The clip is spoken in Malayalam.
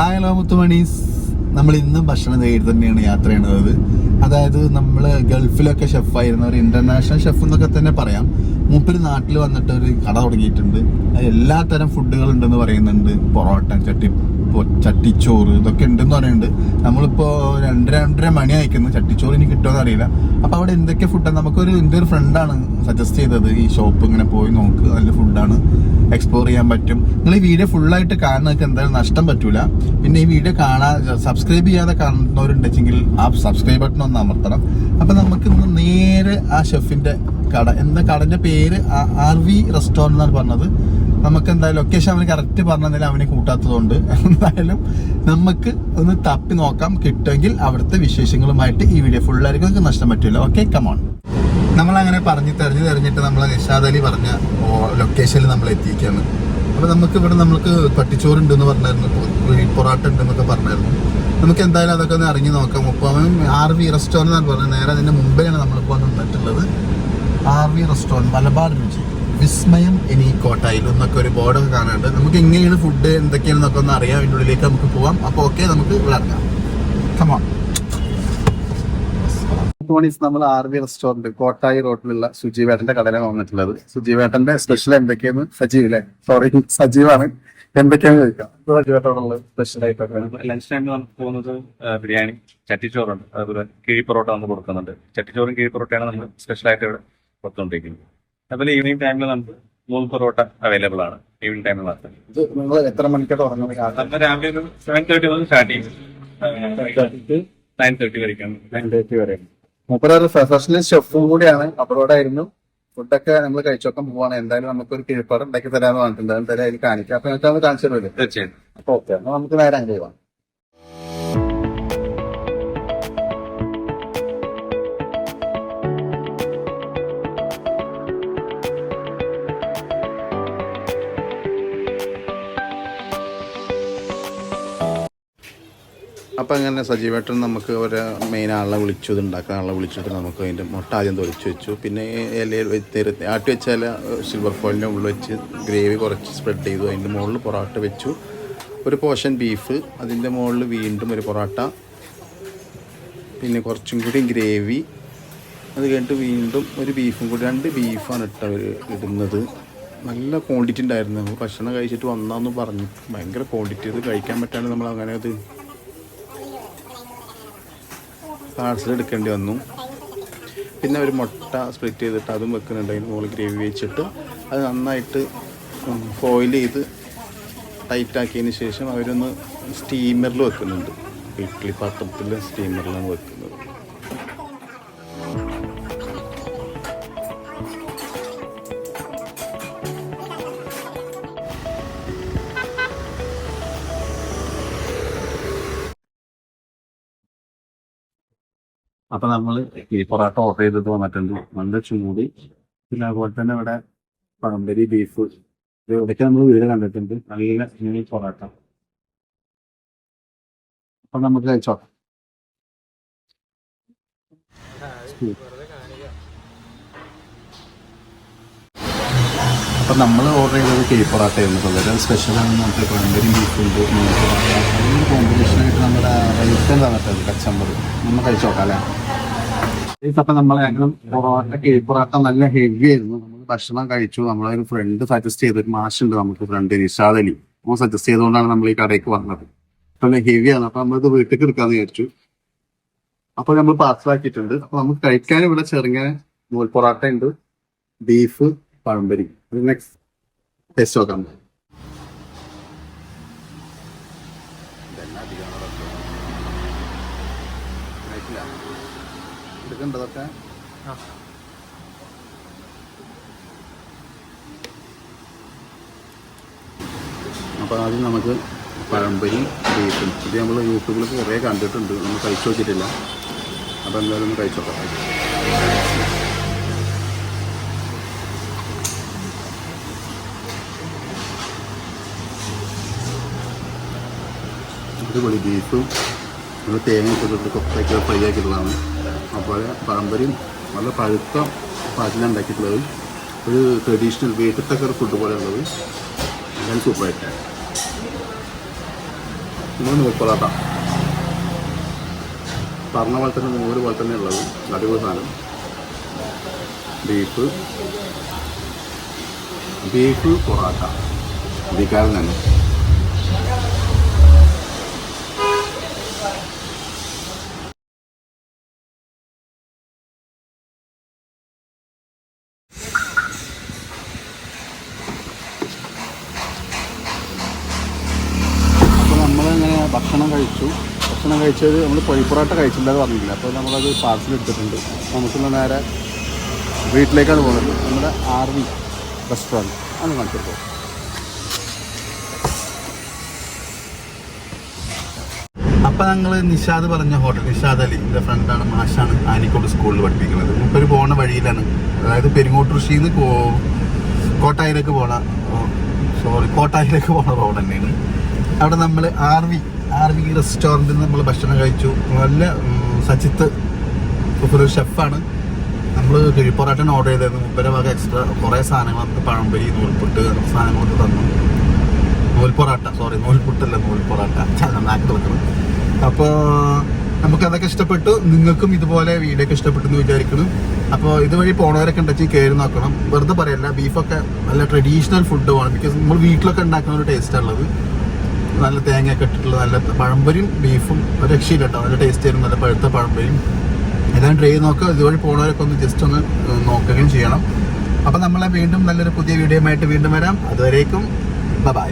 ഹായ് ഹലോ മുത്തുമണീസ് നമ്മൾ ഇന്നും ഭക്ഷണം തേടി തന്നെയാണ് യാത്ര ചെയ്യുന്നത് അതായത് നമ്മൾ ഗൾഫിലൊക്കെ ഷെഫായിരുന്ന ഒരു ഇന്റർനാഷണൽ ഷെഫ് എന്നൊക്കെ തന്നെ പറയാം. മൂപ്പര് നാട്ടിൽ വന്നിട്ട് ഒരു കട തുടങ്ങിയിട്ടുണ്ട്. അത് എല്ലാ തരം ഫുഡുകൾ ഉണ്ടെന്ന് പറയുന്നുണ്ട്. പൊറോട്ട ചട്ടി പൊ- ചട്ടിച്ചോറ് ഇതൊക്കെ ഉണ്ടെന്ന് പറയുന്നുണ്ട്. നമ്മളിപ്പോൾ രണ്ട് രണ്ടര മണി അയക്കുന്നു ചട്ടിച്ചോറ് ഇനി കിട്ടുമോ അറിയില്ല. അപ്പോൾ അവിടെ എന്തൊക്കെ ഫുഡാണ് നമുക്കൊരു എന്റെ ഒരു ഫ്രണ്ടാണ് സജസ്റ്റ് ചെയ്തത്? ഈ ഷോപ്പ് ഇങ്ങനെ പോയി നോക്ക് നല്ല ഫുഡാണ് എക്സ്പ്ലോർ ചെയ്യാൻ പറ്റും. നിങ്ങൾ ഈ വീഡിയോ ഫുള്ളായിട്ട് കാണുന്നതൊക്കെ എന്തായാലും നഷ്ടം പറ്റൂല. പിന്നെ ഈ വീഡിയോ കാണാൻ സബ്സ്ക്രൈബ് ചെയ്യാതെ കാണുന്നവരുണ്ടെങ്കിൽ ആ സബ്സ്ക്രൈബ് ബട്ടൺ ഒന്ന് അമർത്തണം. അപ്പോൾ നമുക്ക് ഇന്ന് നേരെ ആ ഷെഫിന്റെ കട എന്താ കടന്റെ പേര്? ആർ വി റെസ്റ്റോറന്റ് എന്നാണ് പറഞ്ഞത്. നമുക്ക് എന്തായാലും ലൊക്കേഷൻ അവന് കറക്റ്റ് പറഞ്ഞതിൽ അവനെ കൂട്ടാത്തതുകൊണ്ട്. എന്തായാലും നമുക്ക് ഒന്ന് തപ്പി നോക്കാം. കിട്ടുമെങ്കിൽ അവിടുത്തെ വിശേഷങ്ങളുമായിട്ട് ഈ വീഡിയോ ഫുള്ളായിരിക്കും നിങ്ങൾക്ക് നഷ്ടം പറ്റില്ല ഓക്കെ കമോൺ നമ്മൾ അങ്ങനെ പറഞ്ഞ് തെരഞ്ഞു തെരഞ്ഞിട്ട് നമ്മളെ നിഷാദ് അലി പറഞ്ഞ ലൊക്കേഷനിൽ നമ്മൾ എത്തിയിരിക്കുകയാണ്. അപ്പോൾ നമുക്ക് ഇവിടെ നമുക്ക് പട്ടിച്ചോറ് ഉണ്ടെന്ന് പറഞ്ഞായിരുന്നു പൊറാട്ട ഉണ്ടെന്നൊക്കെ പറഞ്ഞായിരുന്നു. നമുക്ക് എന്തായാലും അതൊക്കെ ഒന്ന് ഇറങ്ങി നോക്കാം. അപ്പോൾ അവൻ ആർ വി റെസ്റ്റോറന്റ് എന്നാണ് പറഞ്ഞത്. നേരെ അതിന്റെ മുമ്പിലാണ് നമ്മളിപ്പോൾ നിന്നിട്ടുള്ളത്. R V restaurant Malabar Ruchi. വിസ്മയം ഇനി കോട്ടായിൽ എന്നൊക്കെ ഒരു ബോർഡൊക്കെ കാണാനുണ്ട്. നമുക്ക് എങ്ങനെയാണ് ഫുഡ് എന്തൊക്കെയാണെന്നൊക്കെ ഒന്ന് അറിയാം അതിന്റെ ഉള്ളിലേക്ക് നമുക്ക് പോവാം. അപ്പോൾ ഓക്കെ നമുക്ക് ഇവിടെ ഇറങ്ങാം. കമാം നമ്മൾ ആർ വി റെസ്റ്റോറന്റ് കോട്ടായി റോഡിലുള്ള സുജീവേട്ടന്റെ കടയിലാണ് വന്നിട്ടുള്ളത്. സുജീവേട്ടന്റെ സ്പെഷ്യൽ എന്തൊക്കെയാണ് സജീവ് അല്ലേ സോറി സജീവാണ്. എന്തൊക്കെയാണ് ചോദിക്കാം സജീവേട്ടനുള്ളത് സ്പെഷ്യൽ ആയിട്ടൊക്കെ ലഞ്ച് ടൈമിൽ നമുക്ക് പോകുന്നത് ബിരിയാണി ചട്ടിച്ചോറുണ്ട് അതുപോലെ കിഴി പൊറോട്ട നമുക്ക് കൊടുക്കുന്നുണ്ട്. ചട്ടിച്ചോറും കിഴി പൊറോട്ടയാണ് നമ്മൾ സ്പെഷ്യൽ ആയിട്ട് ഇവിടെ കൊടുത്തുകൊണ്ടിരിക്കുന്നത്. അതുപോലെ ഈവനിങ് ടൈമിൽ നമുക്ക് മൂന്ന് പൊറോട്ട അവൈലബിൾ ആണ്. ഈവനിങ് ടൈമിൽ മാത്രം. ഇത് നിങ്ങൾ എത്ര മണിക്കാണ് തുടങ്ങുന്നത് നമ്മൾ രാവിലെ ഒരു സെവൻ തേർട്ടി മുതൽ സ്റ്റാർട്ട് ചെയ്യും. നയൻ തേർട്ടി വരെയൊക്കെയാണ് വരെ. പ്രൊഫഷണൽ ഷെഫും കൂടിയാണ്. അബ്രോഡായിരുന്നു ഫുഡൊക്കെ നമ്മൾ കഴിച്ചൊക്കെ പോവാണ്. എന്തായാലും നമുക്ക് ഒരു കിഴിപ്പാട് ഉണ്ടാക്കി തരാന്ന് പറഞ്ഞിട്ടുണ്ട്. എന്തായാലും അതിൽ കാണിക്കാം. അപ്പൊ അത് കാണിച്ചു തരുമല്ലോ. തീർച്ചയായും. അപ്പൊ ഓക്കെ നമുക്ക് നേരെ അങ്ങനെ പോവാം. അപ്പം അങ്ങനെ സജീവേട്ടൻ നമുക്ക് ഒരു മെയിൻ ആളെ വിളിച്ചു ഇത് ഉണ്ടാക്കുന്ന ആളെ വിളിച്ചിട്ട് നമുക്ക് അതിന്റെ മുട്ട ആദ്യം തൊലിച്ച് വെച്ചു. പിന്നെ ഇലയിൽ വെച്ച് ആട്ടി വെച്ചാൽ സിൽവർ ഫോയിലിന്റെ ഉള്ളിൽ വെച്ച് ഗ്രേവി കുറച്ച് സ്പ്രെഡ് ചെയ്തു. അതിന്റെ മുകളിൽ പൊറോട്ട വെച്ചു. ഒരു പോർഷൻ ബീഫ് അതിന്റെ മുകളിൽ വീണ്ടും ഒരു പൊറോട്ട. പിന്നെ കുറച്ചും കൂടി ഗ്രേവി അത് കഴിഞ്ഞിട്ട് വീണ്ടും ഒരു ബീഫും കൂടി. രണ്ട് ബീഫാണ് ഇട്ട ഇടുന്നത്. നല്ല ക്വാണ്ടിറ്റി ഉണ്ടായിരുന്നു. നമ്മൾ ഭക്ഷണം കഴിച്ചിട്ട് വന്നാന്ന് പറഞ്ഞു. ഭയങ്കര ക്വാണ്ടിറ്റി ഇത് കഴിക്കാൻ പറ്റാണ്ട് നമ്മൾ അങ്ങനെ അത് പാഴ്സൽ എടുക്കേണ്ടി വന്നു. പിന്നെ ഒരു മുട്ട സ്പ്ലിറ്റ് ചെയ്തിട്ട് അതും വെക്കുന്നുണ്ട്. അതിന് മുകളിൽ ഗ്രേവി വെച്ചിട്ട് അത് നന്നായിട്ട് ഫോയിൽ ചെയ്ത് ടൈറ്റാക്കിയതിന് ശേഷം അവരൊന്ന് സ്റ്റീമറിൽ വെക്കുന്നുണ്ട്. ഇഡ്ഡലി പാത്രത്തിൽ സ്റ്റീമറിലാണ് വെക്കുന്നത്. അപ്പൊ നമ്മൾ ഈ പൊറോട്ട ഓർഡർ ചെയ്തിട്ട് വന്നിട്ടുണ്ട്. നല്ല ചൂടി. പിന്നെ അതുപോലെ തന്നെ ഇവിടെ പഴംപരി ബീഫ് ഇവിടേക്ക് നമ്മൾ വീട് കണ്ടിട്ടുണ്ട്. നല്ല ഇങ്ങനെ പൊറോട്ട. അപ്പൊ നമുക്ക് കഴിച്ചോ? അപ്പൊ നമ്മൾ ഓർഡർ ചെയ്തത് കേക്ക് പൊറോട്ട ആയിരുന്നു ആണ്. നമുക്ക് പഴംപരി ബീഫ് ഉണ്ട്. അതിന് കോമ്പിനേഷൻ ആയിട്ട് നമ്മുടെ റൈസ് തന്നിട്ടുണ്ട് കച്ചമ്പർ. നമ്മൾ കഴിച്ചു നോക്കാം അല്ലേ അപ്പൊ നമ്മളെ പൊറോട്ട കേക്ക് പൊറോട്ട നല്ല ഹെവി ആയിരുന്നു. നമ്മൾ ഭക്ഷണം കഴിച്ചു. നമ്മളെ ഒരു ഫ്രണ്ട് സജസ്റ്റ് ചെയ്ത ഒരു മാഷുണ്ട് നമുക്ക് ഫ്രണ്ട് നിഷാദ് അലി. അവൻ സജസ്റ്റ് ചെയ്തുകൊണ്ടാണ് നമ്മൾ ഈ കടയ്ക്ക് വന്നത്. നല്ല ഹെവിയാണ് അപ്പൊ നമ്മളിത് വീട്ടിലേക്ക് എടുക്കാന്ന് വിചാരിച്ചു. അപ്പൊ നമ്മൾ പാർസലാക്കിയിട്ടുണ്ട് അപ്പൊ നമുക്ക് കഴിക്കാൻ ഇവിടെ ചെറുങ്ങനെ നൂൽ പൊറോട്ട ഉണ്ട്. ബീഫ് പഴംപരി. നെക്സ്റ്റ് ടേസ്റ്റ് നോക്കാം. എടുക്കേണ്ടതൊക്കെ. അപ്പോൾ ആദ്യം നമുക്ക് പഴംപൊരി ബീഫും. ഇത് നമ്മൾ യൂട്യൂബിൽ കുറേ കണ്ടിട്ടുണ്ട്. നമ്മൾ കഴിച്ചു നോക്കിയിട്ടില്ല. അപ്പോൾ എന്തായാലും ഒന്ന് കഴിച്ചു നോക്കാം. അടിപൊളി ബീഫും. നമ്മൾ തേങ്ങ ഇട്ടിട്ട് കൊത്തയൊക്കെ ഫ്രൈ ആക്കിയിട്ടുള്ളതാണ്. അതുപോലെ പാരമ്പര്യം നല്ല പഴുത്ത പാചകം ഒരു ട്രഡീഷണൽ വീട്ടിലത്തെ ഫുഡ് പോലെ ഉള്ളത് വളരെ സൂപ്പറായിട്ട് നൂൽ പൊറോട്ട. പറഞ്ഞ പോലെ തന്നെ നൂറ് പോലെ തന്നെ ഉള്ളത്. അടിപൊളി സാധനം. ബീഫ്. ബീഫ് പൊറോട്ട. വികാരം തന്നെ അപ്പോൾ നമ്മളിങ്ങനെ ഭക്ഷണം കഴിച്ചു. ഭക്ഷണം കഴിച്ചത് നമ്മൾ പൊയ്പൊറോട്ട കഴിച്ചിട്ടുണ്ടെന്ന് പറഞ്ഞില്ല അപ്പോൾ നമ്മളത് പാർസൽ എടുത്തിട്ടുണ്ട്. നമുക്കുള്ള നേരെ വീട്ടിലേക്കാണ് പോകുന്നത്. നമ്മുടെ ആർ വി റെസ്റ്റോറന്റ്. ആണ് കാണിച്ചിട്ട്. അപ്പം ഞങ്ങൾ നിഷാദ് പറഞ്ഞ ഹോട്ടൽ. നിഷാദ് അലി. എന്റെ ഫ്രണ്ടാണ് മാഷാണ്. ആനിക്കോട് സ്കൂളിൽ പഠിപ്പിക്കുന്നത്. മുപ്പര് പോണ വഴിയിലാണ്. അതായത് പെരുങ്ങോട്ടുർഷിന്ന് നിന്ന് കോട്ടായിലേക്ക് പോണ സോറി കോട്ടായിലേക്ക് പോണ റോഡ് തന്നെയാണ്. അവിടെ നമ്മൾ ആർ വി ആർ വി റെസ്റ്റോറന്റിൽ നമ്മൾ ഭക്ഷണം കഴിച്ചു. നല്ല സജിത്ത് ഒരു ഷെഫാണ്. നമ്മൾ കിഴിപ്പൊറാട്ടാണ് ഓർഡർ ചെയ്തായിരുന്നു മുപ്പര ഭാഗം എക്സ്ട്രാ കുറേ സാധനങ്ങൾ നമുക്ക് പഴംപൊരി നൂൽപുട്ട് സാധനങ്ങളൊക്കെ തന്നു. നൂൽ പൊറാട്ട സോറി നൂൽപുട്ടല്ല നൂൽ പൊറാട്ട. നാക്ക് തുറക്കണം അപ്പോൾ നമുക്ക് അതൊക്കെ ഇഷ്ടപ്പെട്ടു. നിങ്ങൾക്കും ഇതുപോലെ വീഡിയോ ഒക്കെ ഇഷ്ടപ്പെട്ടു എന്ന് വിചാരിക്കുന്നു. അപ്പോൾ ഇതുവഴി പോണവരൊക്കെ ഉണ്ടെങ്കിൽ കയറി നോക്കണം. വെറുതെ പറയല്ല ബീഫൊക്കെ നല്ല ട്രഡീഷണൽ ഫുഡ് വേണം ബിക്കോസ് നമ്മൾ വീട്ടിലൊക്കെ ഉണ്ടാക്കുന്ന ഒരു ടേസ്റ്റ് ഉള്ളത് നല്ല തേങ്ങയൊക്കെ ഇട്ടിട്ടുള്ള നല്ല പഴംപൊരിയും ബീഫും രക്ഷയില്ല കേട്ടോ. നല്ല ടേസ്റ്റ് ആയിരുന്നു നല്ല പഴുത്ത പഴംപൊരിയും. എല്ലാം ട്രൈ ചെയ്ത് നോക്കുക ഇതുവഴി പോണവരൊക്കെ ഒന്ന് ജസ്റ്റ് ഒന്ന് നോക്കുകയും ചെയ്യണം. അപ്പം നമ്മളെ വീണ്ടും നല്ലൊരു പുതിയ വീഡിയോ ആയിട്ട് വീണ്ടും വരാം. അതുവരേക്കും ബൈ